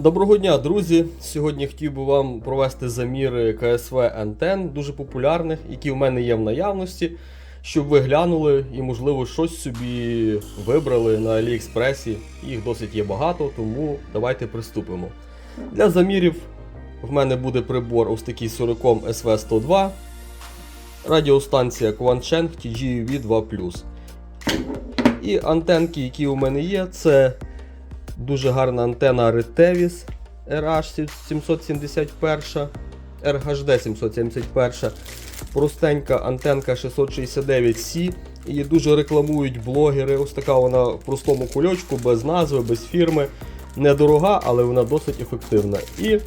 Доброго дня, друзі! Сьогодні хотів би вам провести заміри КСВ антен, дуже популярних, які в мене є в наявності, щоб ви глянули і, можливо, щось собі вибрали на Аліекспресі. Їх досить є багато, тому давайте приступимо. Для замірів в мене буде прибор ось такий 40 SV102, радіостанція Quancheng TGV 2 І антенки, які у мене є, це Дуже гарна антена Retevis RH 771, RHD 771. Простенька антенка 669C. Її дуже рекламують блогери. Ось така вона в простому кульочку, без назви, без фірми. Недорога, але вона досить ефективна. І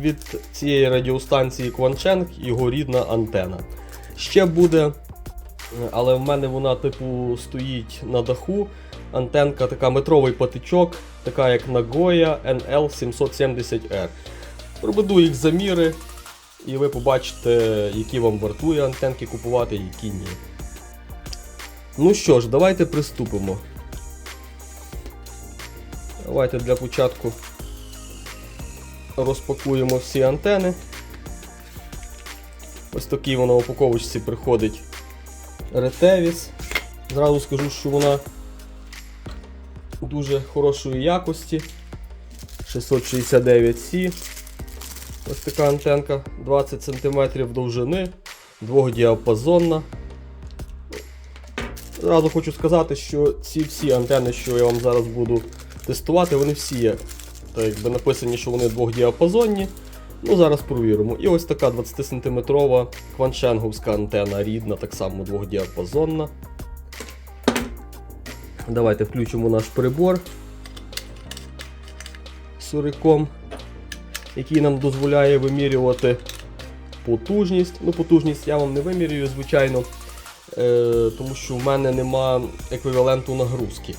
від цієї радіостанції Quancheng його рідна антена. Ще буде, але в мене вона, типу, стоїть на даху. Антенка така метровий патичок, така як Nagoya NL770R. Проведу їх заміри, і ви побачите, які вам вартує антенки купувати, які ні. Ну що ж, давайте приступимо. Давайте для початку розпакуємо всі антени. Ось такий воно в упаковочці приходить Retevis. Зразу скажу, що вона дуже хорошої якості. 669C. Ось така антенка 20 см довжини, двохдіапазонна. Зразу хочу сказати, що ці всі антени, що я вам зараз буду тестувати, вони всі є. Так якби написані, що вони двохдіапазонні. Ну, зараз провіримо. І ось така 20 см кваншенговська антена рідна, так само двохдіапазонна. Давайте включимо наш прибор суриком, який нам дозволяє вимірювати потужність. Ну, потужність я вам не вимірюю, звичайно, е, тому що в мене нема еквіваленту нагрузки.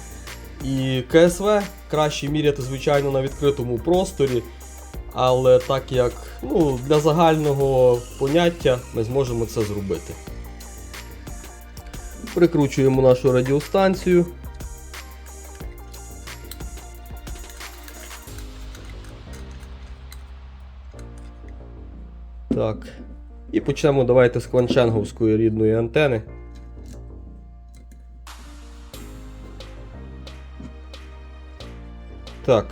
І КСВ краще міряти, звичайно, на відкритому просторі. Але так як ну, для загального поняття ми зможемо це зробити. Прикручуємо нашу радіостанцію. Так. І почнемо давайте з кванченговської рідної антени. Так.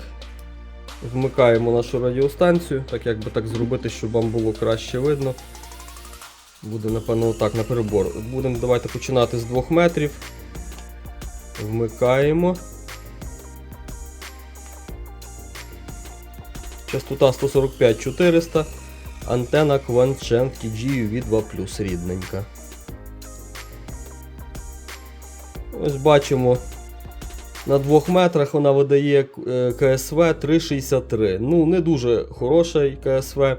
Вмикаємо нашу радіостанцію, так як би так зробити, щоб вам було краще видно. Буде, напевно, так, на перебор. Будемо давайте починати з 2 метрів. Вмикаємо. Частота 145-400. Антена Quancheng TG UV 2 рідненька. Ось бачимо. На 2 метрах вона видає е, КСВ 363. Ну, не дуже хороший КСВ.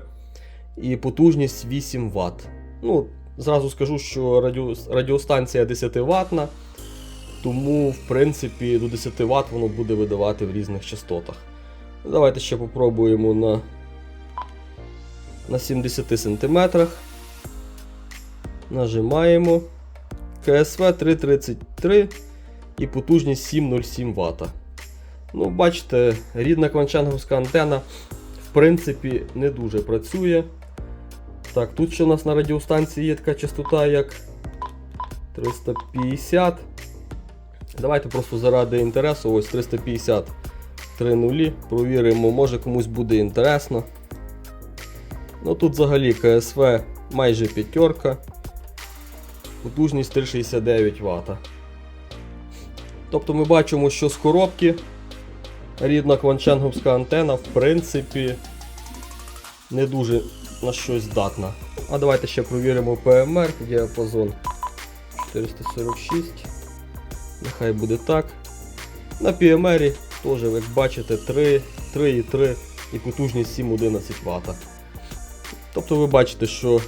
І потужність 8 Вт. Ну, Зразу скажу, що радіо, радіостанція 10 ватна, тому, в принципі, до 10 Вт воно буде видавати в різних частотах. Давайте ще попробуємо на, на 70 см. Нажимаємо. КСВ 333 і потужність 707 Вт. Ну, бачите, рідна кванчанговська антена в принципі не дуже працює. Так, тут ще у нас на радіостанції є така частота, як 350. Давайте просто заради інтересу, ось 350 нулі. Провіримо, може комусь буде інтересно. Ну тут взагалі КСВ майже п'ятерка. Потужність 369 Вт. Тобто ми бачимо, що з коробки рідна кванченговська антена в принципі не дуже на щось здатна. А давайте ще провіримо PMR, діапазон 446. Нехай буде так. На PMR теж, як бачите, 3, 3,3 і потужність 7-11 Вт. Тобто ви бачите, що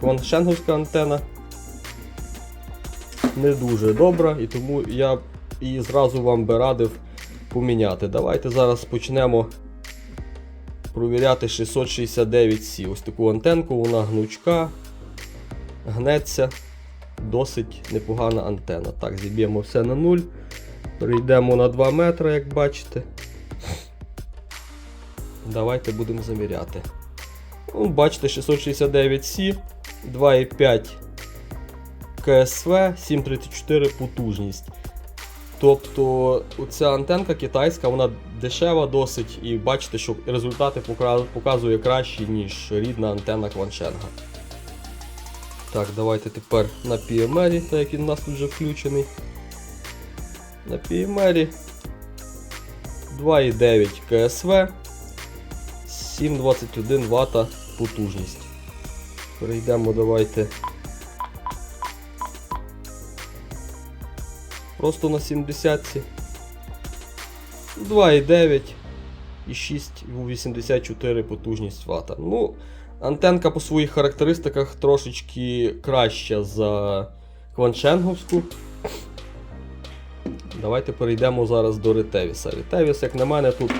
кваншенговська антена не дуже добра, і тому я її зразу вам би радив поміняти. Давайте зараз почнемо провіряти 669C. Ось таку антенку, вона гнучка, гнеться, досить непогана антена. Так, зіб'ємо все на нуль. Перейдемо на 2 метри, як бачите. Давайте будемо заміряти. Ну, бачите, 669C, 2,5 КСВ, 734 потужність. Тобто ця антенка китайська, вона дешева досить, і бачите, що результати показує кращі, ніж рідна антенна Кваншенга. Так, давайте тепер на PMR, так як він у нас тут вже включений. На PMR 2,9 КСВ, 721 Вт потужність. Перейдемо, давайте. Просто на 70. 2,9 і 6,84 потужність Вт. Ну, антенка по своїх характеристиках трошечки краща за Кваншенговську. Давайте перейдемо зараз до Ретевіса. Ретевіс, як на мене, тут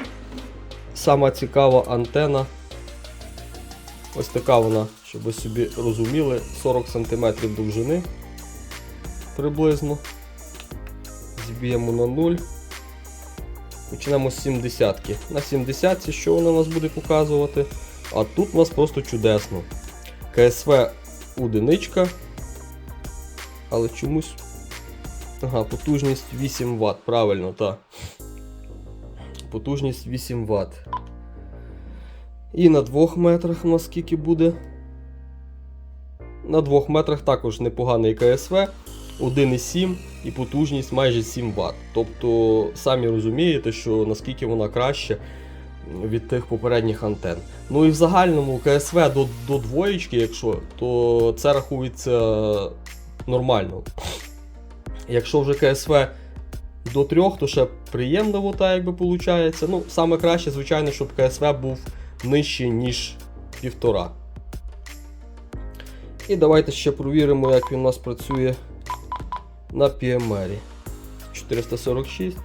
сама цікава антена. Ось така вона, щоб ви собі розуміли, 40 см довжини приблизно. Зб'ємо на 0. Почнемо з 70 -ки. На 70 що вона нас буде показувати? А тут у нас просто чудесно. КСВ одиничка. Але чомусь. Ага, потужність 8 Вт, правильно, так. Потужність 8 Вт. І на 2 метрах у нас скільки буде? На 2 метрах також непоганий КСВ, 1,7 і потужність майже 7 Вт. Тобто, самі розумієте, що наскільки вона краще від тих попередніх антен. Ну і в загальному КСВ до, до двоєчки, якщо, то це рахується нормально. Якщо вже КСВ до трьох, то ще приємно, так якби виходить. Ну, саме краще, звичайно, щоб КСВ був нижче, ніж півтора. І давайте ще провіримо, як він у нас працює на PMR. 446.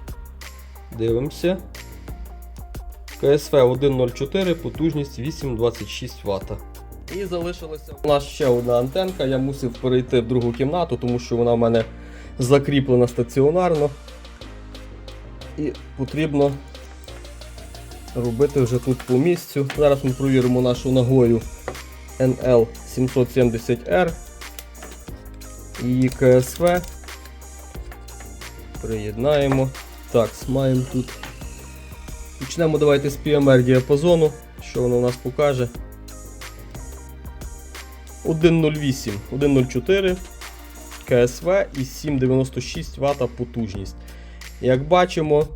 Дивимося. КСВ 1.04, потужність 8,26 Вт. І залишилася у нас ще одна антенка. Я мусив перейти в другу кімнату, тому що вона в мене закріплена стаціонарно. І потрібно робити вже тут по місцю. Зараз ми провіримо нашу нагою NL770R. Її КСВ. Приєднаємо. Так, маємо тут. Почнемо давайте з PMR діапазону, що воно у нас покаже. 1.08, 1.04 КСВ і 7,96 Вт потужність. Як бачимо,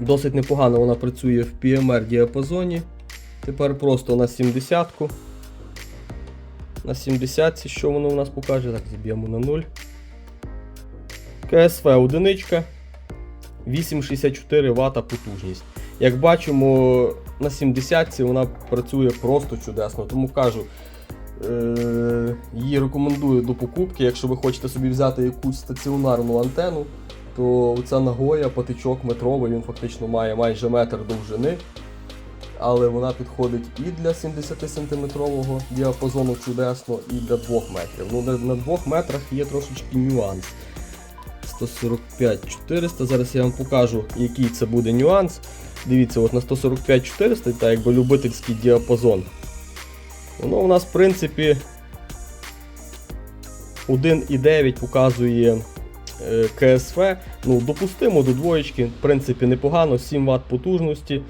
досить непогано вона працює в PMR діапазоні. Тепер просто на 70-ку. На 70 що воно у нас покаже? Так, зіб'ємо на 0. КСВ одиничка. 8,64 Вт потужність. Як бачимо, на 70 вона працює просто чудесно. Тому кажу, е- її рекомендую до покупки. Якщо ви хочете собі взяти якусь стаціонарну антенну, то ця нагоя патичок метровий, він фактично має майже метр довжини. Але вона підходить і для 70-сантиметрового діапазону чудесно, і для 2 метрів. Ну, на, на 2 метрах є трошечки нюанс. 145 400. Зараз я вам покажу, який це буде нюанс. Дивіться, от на 145 400, так якби любительський діапазон. Воно у нас, в принципі, 1,9 показує КСФ. Ну, допустимо до двоєчки, в принципі, непогано, 7 Вт потужності.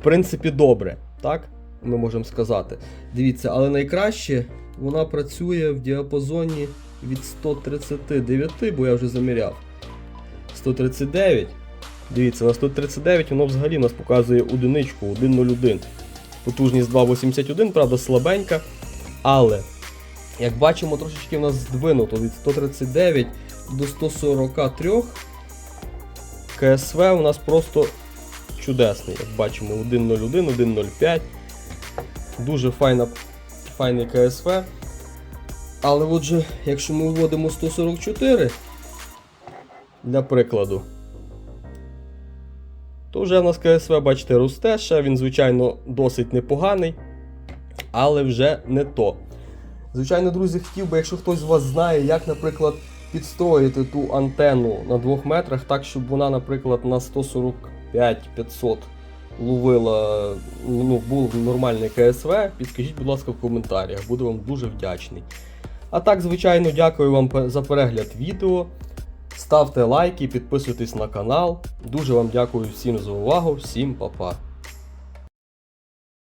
В принципі, добре, так? Ми можемо сказати. Дивіться, але найкраще вона працює в діапазоні від 139, бо я вже заміряв. 139. Дивіться, на 139 воно взагалі нас показує одиничку 1.01. Потужність 2,81, правда, слабенька. Але, як бачимо, трошечки в нас здвинуто від 139 до 143. КСВ у нас просто чудесний. Як бачимо, 1.01, 1.05. Дуже файна, файний КСВ. Але отже, якщо ми вводимо 144 для прикладу, то вже в нас КСВ, бачите, росте, ще він, звичайно, досить непоганий, але вже не то. Звичайно, друзі, хотів би, якщо хтось з вас знає, як, наприклад, підстроїти ту антенну на 2 метрах, так, щоб вона, наприклад, на 145-500 ловила, ну, був нормальний КСВ, підскажіть, будь ласка, в коментарях, буду вам дуже вдячний. А так, звичайно, дякую вам за перегляд відео. Ставте лайки, підписуйтесь на канал. Дуже вам дякую всім за увагу, всім па-па.